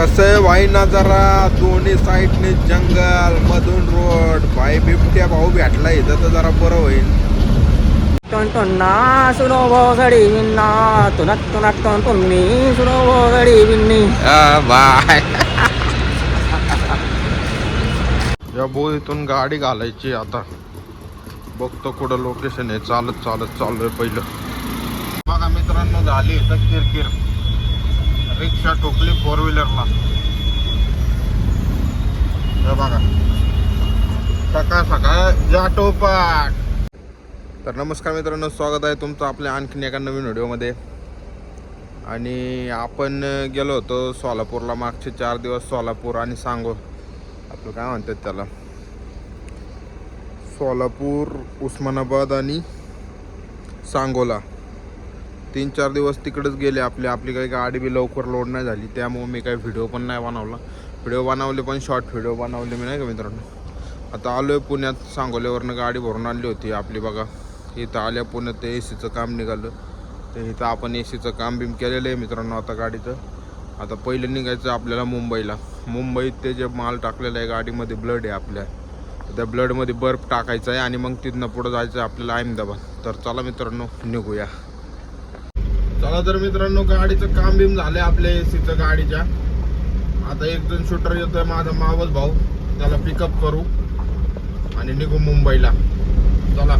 कसं आहे भाई ना जरा दोन्ही साईडने जंगल मधून रोड भाई बिबट्या भाऊ भेटला इथं तर जरा बरं होईल. ना सुनो विन्ना तुनक तुनक सुनो विन्नी. बाय. या बोईतून गाडी घालायची आता. बघतो कुठं लोकेशन आहे. चालत चालत चाललोय पहिलं. बघा मित्रांनो झाली इथं किरकिर. रिक्षा ठोकली फोर व्हीलरला हे बघा. सकाळ सकाळ जा पाठ तर नमस्कार मित्रांनो स्वागत आहे तुमचं आपल्या आणखीन एका नवीन व्हिडिओमध्ये. आणि आपण गेलो होतो सोलापूरला मागचे चार दिवस सोलापूर आणि सांगो आपलं काय म्हणतात त्याला? सोलापूर उस्मानाबाद आणि सांगोला. तीन चार दिवस तिकडंच गेले आपले. आपली काही गाडी बी लवकर लोड नाही झाली. त्यामुळे मी काही व्हिडिओ पण नाही बनवला. व्हिडिओ बनवले पण शॉर्ट व्हिडिओ बनवले मी नाही का मित्रांनो? आता आलो आहे पुण्यात. सांगोल्यावरनं गाडी भरून आणली होती. आपली बघा इथं आल्या पुण्यात ते ए सीचं काम निघालं. तर इथं आपण ए सीचं काम बीम केलेलं आहे मित्रांनो आता गाडीचं. आता पहिलं निघायचं आपल्याला मुंबईला. मुंबईत ते जे माल टाकलेलं आहे गाडीमध्ये ब्लड आहे आपल्या. त्या ब्लडमध्ये बर्फ टाकायचा आहे आणि मग तिथनं पुढं जायचं आहे आपल्याला अहमदाबाद. तर चला मित्रांनो निघूया. चला तर मित्रांनो गाडीचं काम बिम झालंय आपल्या ए सीचं गाडीच्या. आता एक जण शूटर येतोय माझा मावस भाऊ. त्याला पिकअप करू. आणि निघू मुंबईला. चला.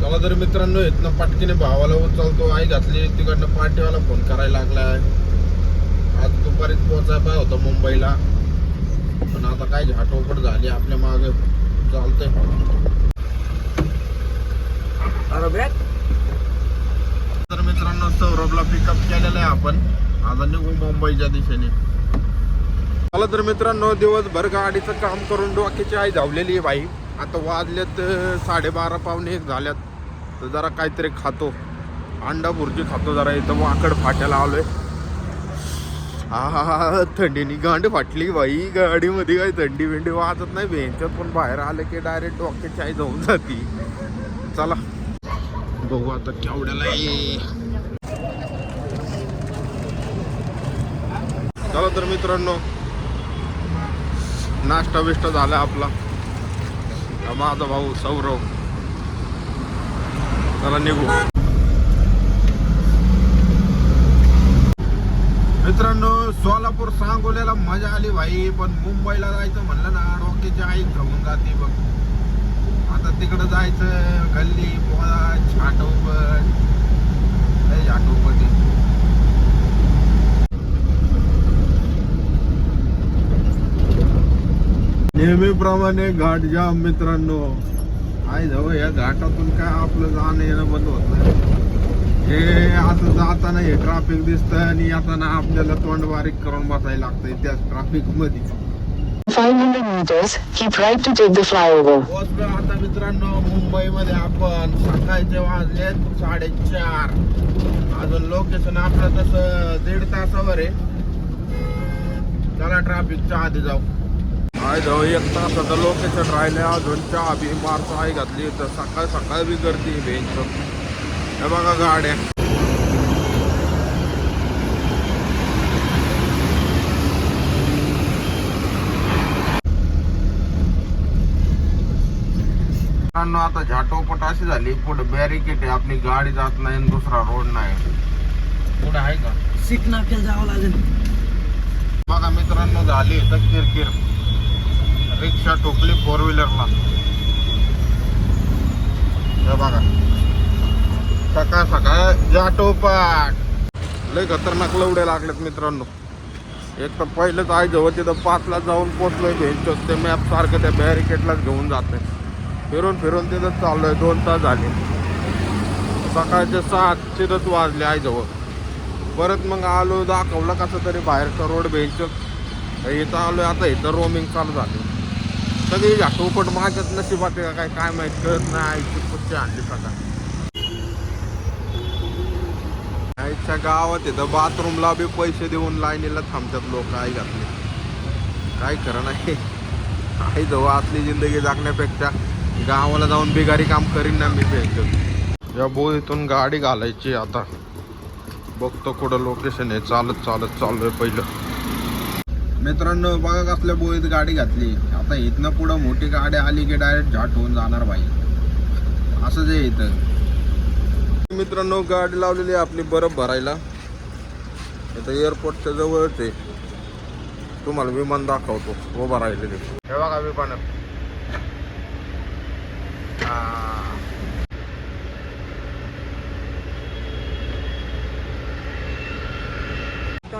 चला तर मित्रांनो इथनं पाटकीने भावाला उचलतो. आई घातली तिकडनं पार्टीवाला फोन करायला लागलाय. आज दुपारीच पोहोचाय पाय होतं मुंबईला. पण आता काय झाटोपट झाली आपल्या मागे. चालतंय. बरोबर तर मित्रांनो सौरभला पिकअप केलेलं आहे आपण. आता निघू मुंबईच्या दिशेने. मला तर मित्रांनो दिवसभर गाडीचं काम करून डोक्याची आई धावलेली आहे बाई. आता वाजलेत साडेबारा पावणे एक झाल्यात. तर जरा काहीतरी खातो. अंडा भुर्जी खातो जरा. इथं वाकड फाट्याला आलोय. हा थंडीनी गांड फाटली बाई. गाडीमध्ये काही थंडी बिंडी वाजत नाही. बेंच्यात पण बाहेर आले की डायरेक्ट डोक्याची आई जाऊन जाती. चला. बघू आता केवढ्याला चला तर मित्रांनो नाश्ता बिष्टा झाला आपला. माझा भाऊ सौरव. चला निघू. मित्रांनो सोलापूर सांगोल्याला मजा आली भाई पण मुंबईला जायचं म्हणलं ना डोक्याची आई घेऊन जाते बघ. आता तिकडं जायचं गल्ली पोळा छाटोपट लय छाटोपट नेहमीप्रमाणे घाट जाम मित्रांनो. आहे जवळ या घाटातून काय आपलं जाणं येणं बंद होत नाही. हे असं जाताना हे ट्राफिक दिसतंय आणि येताना आपल्याला तोंड बारीक करून बसायला लागतंय त्याच ट्राफिकमध्ये मध्ये 500 meters, keep right to take the flyover. पोहोचलो आता मित्रांनो मुंबईमध्ये आपण सकाळचे वाजले साडेचार. अजून लोकेशन आपलं तसं दीड तासावर आहे. चला ट्रॅफिकच्या आधी जाऊ. काय जाऊ एक तासाचं लोकेशन राहिले अजून. चहा बी मारतो आई घातली. तर सकाळ सकाळ बी गर्दी बेंच हे बघा गाड्या. मित्रांनो आता झाटोपट अशी झाली पुढे बॅरिकेड आहे आपली गाडी जात नाही आणि दुसरा रोड नाही. पुढे आहे का? सिग्नल केलं जावं लागेल. बघा मित्रांनो झाली इथं किरकिर. रिक्षा ठोकली फोर व्हीलरला बघा. सकाळ सकाळ जाटोपाट लय खतरनाक लवडे लागलेत मित्रांनो. एक तर पहिलंच आहे जवळ तिथं पाचला जाऊन पोचलोय भेंचोत ते मॅप सारखं त्या बॅरिकेडलाच घेऊन जाते फिरून फिरून तिथं चाललोय दोन तास झाले. सकाळचे सात तिथंच वाजले आईजवळ. परत मग आलो दाखवलं कसं तरी बाहेरचा रोड बेंच इथं आलो आता इथं रोमिंग चालू झाली सगळी झाटोपट माझ्यात नशिबात आहे का काय काय माहीत कळत नाही आईची पुच्ची आणली सकाळ. आईच्या गावात इथं बाथरूमला बी पैसे देऊन लाईनीला थांबतात लोक आई घातले. काय खरं नाही. आई जवळ असली जिंदगी जगण्यापेक्षा गावाला जाऊन बिगारी काम करीन ना मी भेटतो या बोईतून गाडी घालायची आता. बघतो कुठं लोकेशन आहे. चालत चालत चाललोय पहिलं. मित्रांनो बघा कसल्या बोईत गाडी घातली. आता इथनं पुढं मोठी गाडी आली की डायरेक्ट झाट होऊन जाणार बाई. असंच आहे इथं. मित्रांनो गाडी लावलेली आहे आपली बरफ भरायला. इथं एअरपोर्टच्या जवळच आहे. तुम्हाला विमान दाखवतो. उभा राहिलेली हे बघा विमान.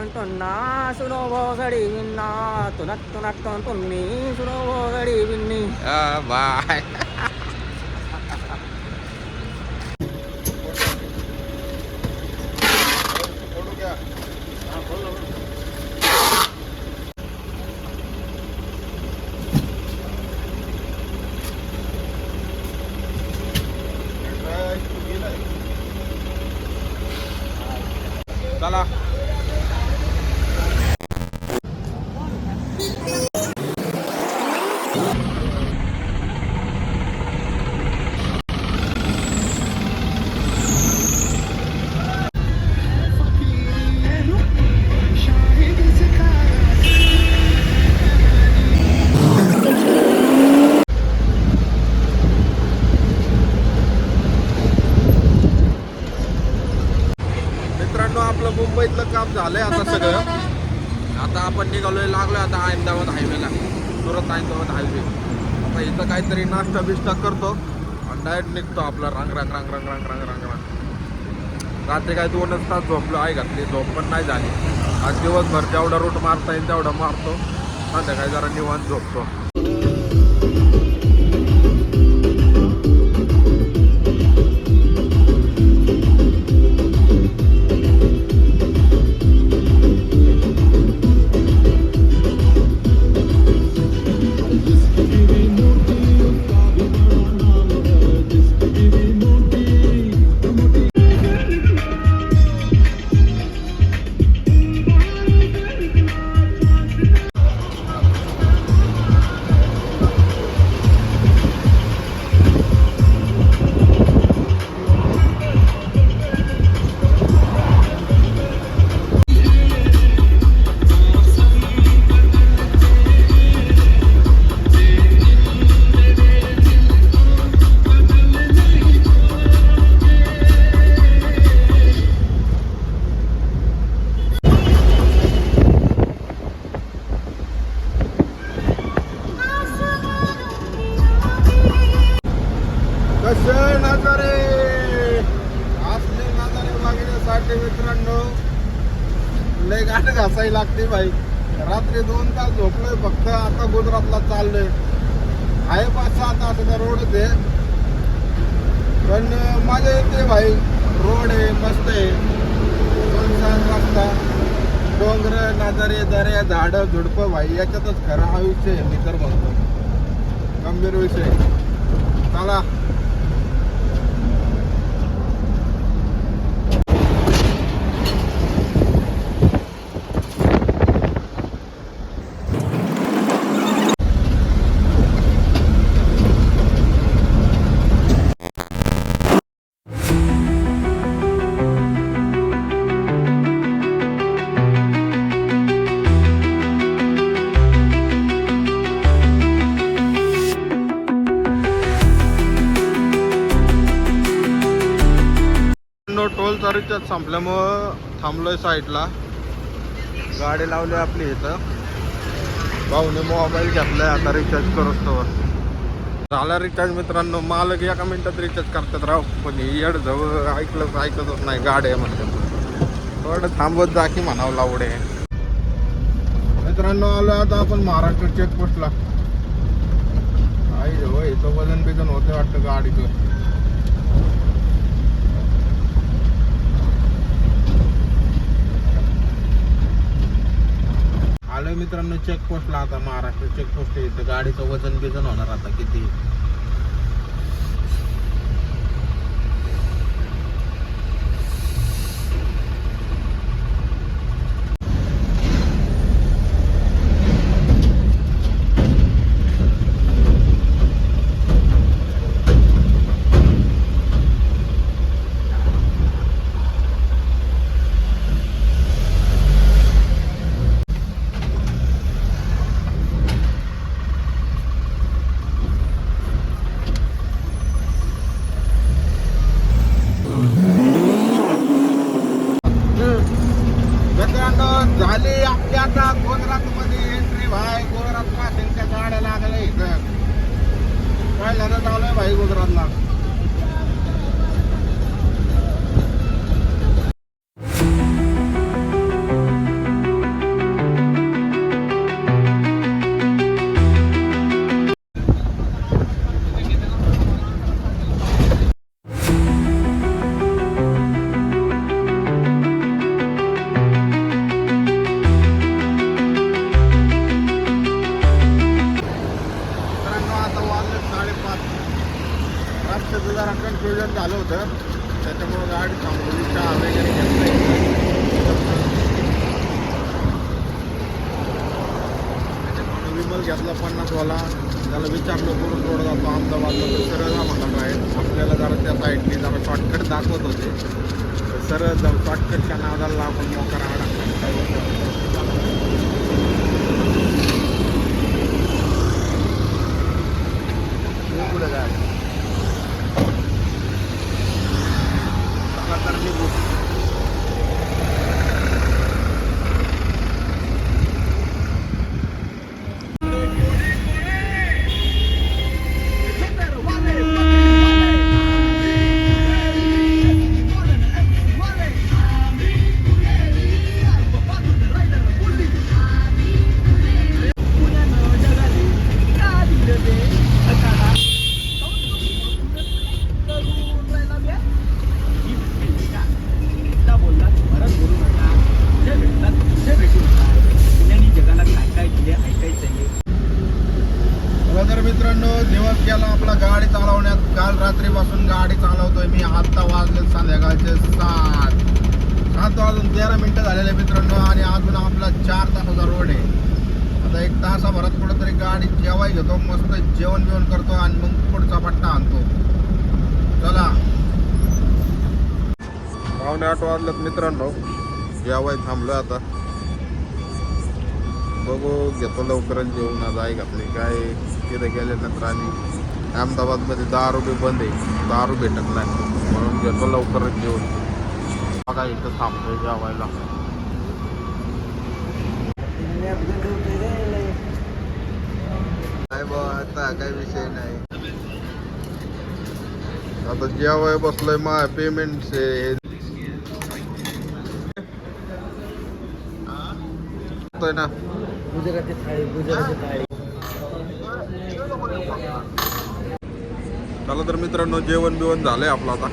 అంటున్నా సునోగడి విన్నా తునట్టు నట్టు అంటున్ని సునోగడి విన్ని బాయ్ चला मित्रांनो आपलं मुंबईतलं काम झालंय आता सगळं. आता आपण निघालोय लागलोय आता अहमदाबाद हायवेला. सुरत अहमदाबाद हायवे. आता इथं काहीतरी नाश्ता बिष्टा करतो आणि डायरेक्ट निघतो आपला रांग रांग रांग रांग रांग रांग रांग रांग. रात्री काय दोनच तास झोपलो आहे घातली झोप पण नाही झाली. आज दिवसभर जेवढा रूट मारता येईल तेवढा मारतो. संध्याकाळी जरा निवांत झोपतो. बघण्यासाठी मित्रांनो. लय गाठ घासायला लागते भाई रात्री दोन तास झोपलोय फक्त. आता गुजरातला चाललोय. आहे पाच सहा तासाचा रोडच आहे पण माझ्या येते भाई रोड आहे मस्त आहे. सुनसान रस्ता. डोंगर नजारे दऱ्या झाडं झुडपं भाई याच्यातच खरं आयुष्य आहे मी तर म्हणतो. गंभीर विषय चला. टोलचा रिचार्ज संपल्यामुळं थांबलोय साईडला. गाडी लावली आपली इथं. भाऊने मोबाईल घेतलाय आता रिचार्ज करूच झाला रिचार्ज मित्रांनो मालक एका मिनिटात रिचार्ज करतात राव. पण येड जवळ ऐकलं ऐकतच नाही गाडी आहे म्हणतात. थोडं थांबत जा की म्हणावं लावडे. मित्रांनो आलो आता आपण महाराष्ट्र चेकपोस्टला. आई हो इथं वजन बिजन होते वाटतं गाडीचं आलोय मित्रांनो चेकपोस्टला आता महाराष्ट्र चेकपोस्ट इथं गाडीचं वजन बिजन होणार आता किती? त्याच्यामुळं गाडी थांबवली. चहा वगैरे घेतला. त्याच्यामुळे विमल घेतला पन्नासवाला त्याला विचारलं करून थोडं जातो अहमदाबादला तर सरळ जा म्हणला बाहेर. आपल्याला जरा त्या साईडने जरा शॉर्टकट दाखवत होते. तर सरळ जाऊ. शॉर्टकटच्या नादाला आपण मोकार आडा. रात्रीपासून गाडी चालवतोय मी. आत्ता वाजले संध्याकाळचे सात. सात वाजून तेरा मिनिटं झालेले मित्रांनो आणि अजून आपला चार तासाचा रोड आहे. आता एक तासाभरात कुठंतरी गाडी जेवाय घेतो मस्त जेवण बिवण करतो आणि मग पुढचा पट्टा आणतो. चला. पावणे आठ वाजल्यात मित्रांनो. जेवाय थांबलो आता. बघू घेतो लवकरच जेवण आज आई घातली काय? तिथे गेल्यानंतर आणि अहमदाबादमध्ये दहा रुपये बंद आहे. दारू भेटत नाही. म्हणून घेतो लवकरच जेवण बघा इथं थांबतोय जेवायला. काय बा आता काय विषय नाही. आता जेवाय बसलोय मा पेमेंट ना. गुजराती थाळी गुजराती थाळी. चला तर मित्रांनो जेवण बिवण झालं आहे आपलं आता.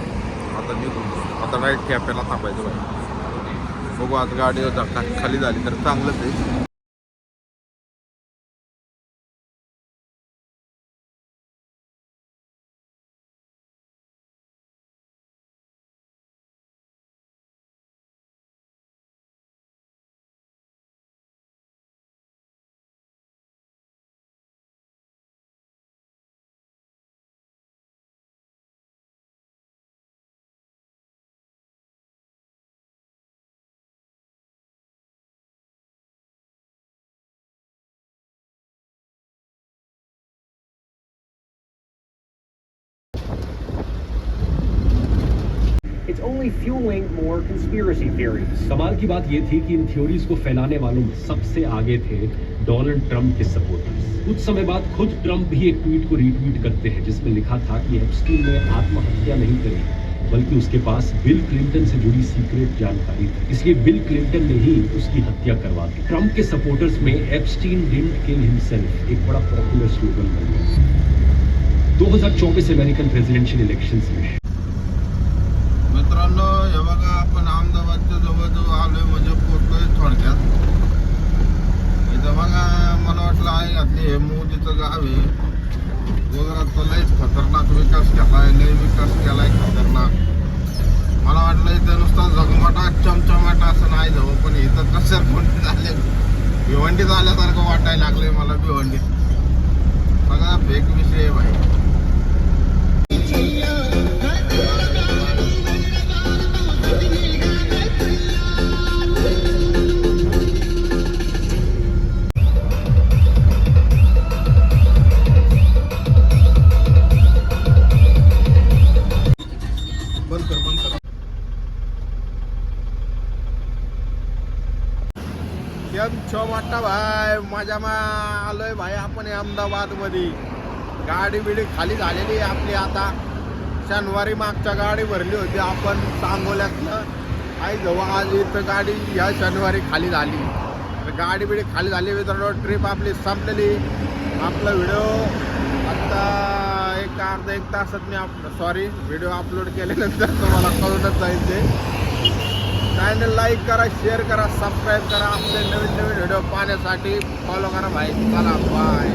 आता निघून आता नाईट कॅफेला थांबायचं बाई बघू आज गाडी धक्का खाली झाली तर चांगलंच आहे. Only fueling more conspiracy theories. कमाल की बात यह थी कि इन थ्योरीज को फैलाने वालों में सबसे आगे थे डोनाल्ड ट्रंप के सपोर्टर्स कुछ समय बाद खुद ट्रंप भी एक ट्वीट को रीट्वीट करते हैं, जिसमें लिखा था कि एप्स्टीन ने आत्महत्या नहीं करी, बल्कि उसके पास बिल क्लिंटन से जुड़ी सीक्रेट जानकारी थी। इसलिए बिल क्लिंटन ने ही उसकी हत्या करवा दी। ट्रंप के सपोर्टर्स में एप्स्टीन डिडंट किल हिमसेल्फ एक बड़ा पॉपुलर स्लोगन बन गया। 2024 अमेरिकन प्रेसिडेंशियल इलेक्शंस में। मित्रांनो हे बघा आपण अहमदाबादच्या जवळजवळ आलोय म्हणजे पोहोचलोय थोडक्यात. इथं बघा मला वाटलं आई घातली हे मोदीचं गाव आहे. गुजरातचा लयच खतरनाक विकास केलाय लय विकास केलाय खतरनाक. मला वाटलं इथं नुसता झगमटा चमचमाटा असं नाही जाऊ पण इथं कसं कोणती झाले? भिवंडीत आल्यासारखं वाटायला लागलंय मला भिवंडीत सगळा फेक विषय आहे भाई. भाई आलोय भाई आपण अहमदाबादमध्ये गाडी बिडी खाली झालेली आहे आपली आता. शनिवारी मागच्या गाडी भरली होती आपण सांगोल्यातनं. आई जवळ आज इथं गाडी ह्या शनिवारी खाली झाली. तर गाडी बिडी खाली झाली मित्रांनो ट्रिप आपली संपलेली. आपला व्हिडिओ आत्ता एक अर्धा एक तासात मी आप सॉरी व्हिडिओ अपलोड केल्यानंतर तुम्हाला कळूनच जाईल ते. चॅनल लाईक करा शेअर करा सबस्क्राईब करा. आपले नवीन नवीन व्हिडिओ पाहण्यासाठी फॉलो करा माहिती चला बाय